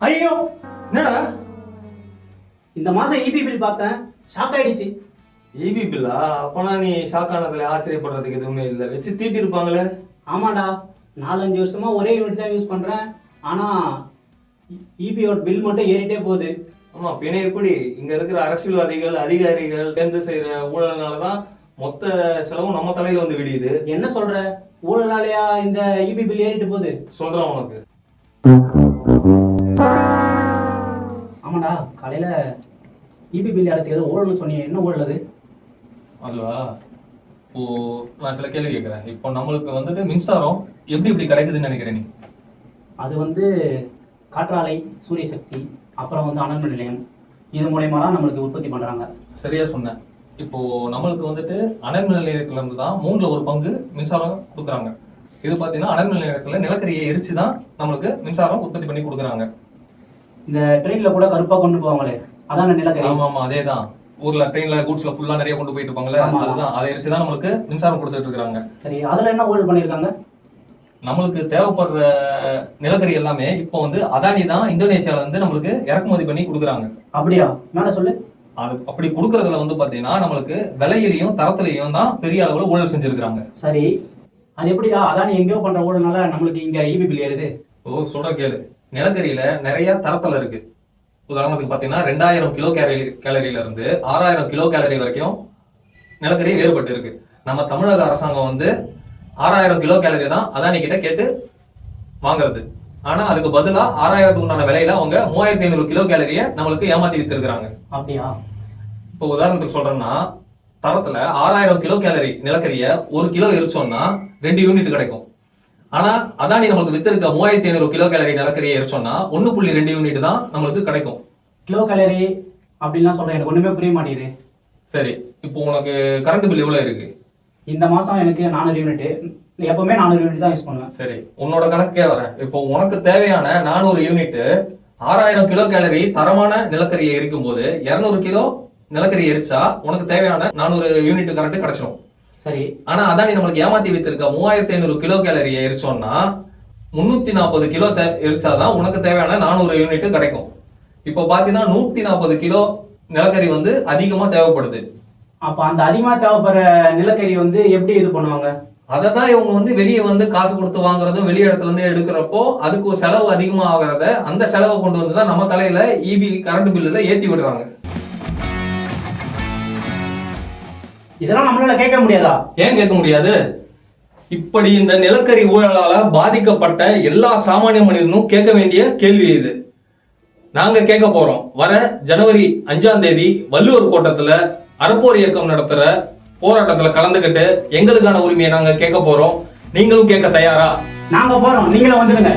ஐயோ என்னடா? இந்த மாசம் இபி பில் பார்த்தேன். ஷாக் ஆயிடுச்சு. ஈபி பில்லா அப்பனா நீ ஷாக் ஆனதுல ஆச்சரியப்படுறதுக்கு எதுவுமே இல்லை. வச்சு தீட்டி இருப்பாங்களே ஆமாடா. நாலஞ்சு வருஷமா ஒரே யூனிட் தான் யூஸ் பண்றேன். ஆனா இபியோட பில் மட்டும் ஏறிட்டே போகுது. ஆமா பின்ன எப்படி? இங்க இருக்கிற அரசியல்வாதிகள் அதிகாரிகள் சேர்ந்து செய்யற ஊழல்னால தான் மொத்த செலவும் நம்ம தலையில வந்து விடியுது. என்ன சொல்ற? ஊழலாலையா இந்த இபி பில் ஏறிட்டு போகுது. சொல்றேன் உனக்கு. ஆமாடா காலையில இபி பில் ஏறதுக்கு ஏதோ ஊழல்னு சொன்னீங்க என்ன ஊழல் அது? அதுவா? இப்போ நான் சில கேள்வி கேட்கறேன். இப்போ நம்மளுக்கு வந்துட்டு மின்சாரம் எப்படி இப்படி கிடைக்குதுன்னு நினைக்கிறேன் நீ? அது வந்து காற்றாலை சூரிய சக்தி அப்புறம் வந்து அனல் மின் நிலையம் இது மூலயமா தான் நம்மளுக்கு உற்பத்தி பண்றாங்க. சரியா சொன்னேன். இப்போ நம்மளுக்கு வந்துட்டு அனல் நிலையத்துல இருந்து தான் மூணுல ஒரு பங்கு மின்சாரம் கொடுக்குறாங்க. இது பாத்தீங்கன்னா அனல் நிலையத்துல நிலக்கரியை எரிச்சு தான் நம்மளுக்கு மின்சாரம் உற்பத்தி பண்ணி கொடுக்குறாங்க. இந்த ட்ரெயின்ல கூட கருப்பா கொண்டு போவாங்களே. அதான நிலக்கரி ஆமா ஆமா அதேதான். ஊர்ல ட்ரெயின்ல கூட்ஸ்ல ஃபுல்லா நிறைய கொண்டு போயிட்டு இருப்பாங்கல்ல ஆமா. அதுதான். அதை எரிச்சு தான் நம்மளுக்கு மின்சாரம் கொடுத்துட்டு இருக்காங்க சரி அதுல என்ன ஊழல் பண்ணிருக்காங்க நம்மளுக்கு தேவைப்படுற நிலக்கரி எல்லாமே இப்போ வந்து அதானி தான் இந்தோனேஷியால இருந்து நம்மளுக்கு இறக்குமதி பண்ணி கொடுக்குறாங்க. அப்படியா? மேல சொல்லு. அது அப்படி கொடுக்கறதுல வந்து பாத்தீங்கன்னா நம்மளுக்கு விலையிலையும் தரத்திலையும் தான் பெரிய அளவுல ஊழல் செஞ்சிருக்காங்க சரி. அது எப்படிடா? அதானி எங்கேயோ பண்ற ஊழல்னால நம்மளுக்கு இங்க இபி பில் ஏறுது ஓ சொல்ற கேளு. நிலக்கரியில நிறைய தரத்துல இருக்கு. உதாரணத்துக்கு பாத்தீங்கன்னா ரெண்டாயிரம் கிலோ கேலரி கேலரியில இருந்து ஆறாயிரம் கிலோ கேலரி வரைக்கும் நிலக்கரி வேறுபட்டு இருக்கு. நம்ம தமிழக அரசாங்கம் வந்து ஆறாயிரம் கிலோ கேலரி தான் அதானி கிட்ட கேட்டு வாங்குறது. ஆனா அதுக்கு பதிலா ஆறாயிரத்துக்கு உண்டான விலையில அவங்க மூவாயிரத்தி ஐநூறு கிலோ கேலரிய நம்மளுக்கு ஏமாத்தி வித்திருக்காங்க அப்படியா? இப்போ உதாரணத்துக்கு சொல்றேன்னா தரத்துல ஆறாயிரம் கிலோ கேலரி நிலக்கரிய ஒரு கிலோ எரிச்சோம்னா ரெண்டு யூனிட் கிடைக்கும். ஆனா அதானி நம்மளுக்கு வித்திருக்க மூவாயிரத்தி ஐநூறு கிலோ கேலரி நிலக்கரியை எரிச்சோம்னா ஒன்னு புள்ளி ரெண்டு யூனிட் தான் நம்மளுக்கு கிடைக்கும். கிலோ கேலரி அப்படின்லாம் சொல்றேன் எனக்கு ஒண்ணுமே புரிய மாட்டேங்குது. சரி இப்போ உனக்கு கரண்ட் பில் எவ்வளவு இருக்கு? இந்த மாசம் எனக்கு நானூறு யூனிட் எப்பவுமே நானூறு யூனிட் தான் யூஸ் பண்ணுவேன். சரி உன்னோட கணக்கே வரேன் இப்போ உனக்கு தேவையான நானூறு யூனிட் ஆறாயிரம் கிலோ கேலரி தரமான நிலக்கரியை எரிக்கும் போது இருநூறு கிலோ நிலக்கரி எரிச்சா உனக்கு தேவையான நானூறு யூனிட் கரண்ட் கிடைச்சிடும் சரி. ஆனா அதானி நம்மளுக்கு ஏமாத்தி வைத்திருக்க? மூவாயிரத்தி ஐநூறு கிலோ கேலரியை எரிச்சோம்னா முன்னூத்தி நாற்பது கிலோ எரிச்சாதான் உனக்கு தேவையான நானூறு யூனிட் கிடைக்கும். இப்போ பாத்தீங்கன்னா நூத்தி நாற்பது கிலோ நிலக்கரி வந்து அதிகமா தேவைப்படுது. அப்ப அந்த அதிகமா தேவைப்படுற நிலக்கரி வந்து எப்படி இது பண்ணுவாங்க? அதை தான் இவங்க வந்து வெளியே வந்து காசு கொடுத்து வாங்குறதும் வெளி இடத்துல இருந்து எடுக்கிறப்போ அதுக்கு ஒரு செலவு அதிகமா ஆகுறத அந்த செலவை கொண்டு வந்து தான் நம்ம தலையில இபி கரண்ட் பில்லுல ஏத்தி விடுறாங்க. இதெல்லாம் நம்மளால கேட்க முடியாதா? ஏன் கேட்க முடியாது? இப்படி இந்த நிலக்கரி ஊழலால பாதிக்கப்பட்ட எல்லா சாமானிய மனிதனும் கேட்க வேண்டிய கேள்வி இது. நாங்க கேட்க போறோம். வர ஜனவரி அஞ்சாம் தேதி வள்ளுவர் கோட்டத்துல அறப்போர் இயக்கம் நடத்துற போராட்டத்துல கலந்துக்கிட்டு எங்களுக்கான உரிமையை நாங்க கேட்க போறோம். நீங்களும் கேட்க தயாரா? நாங்க போறோம். நீங்களும் வந்துடுங்க.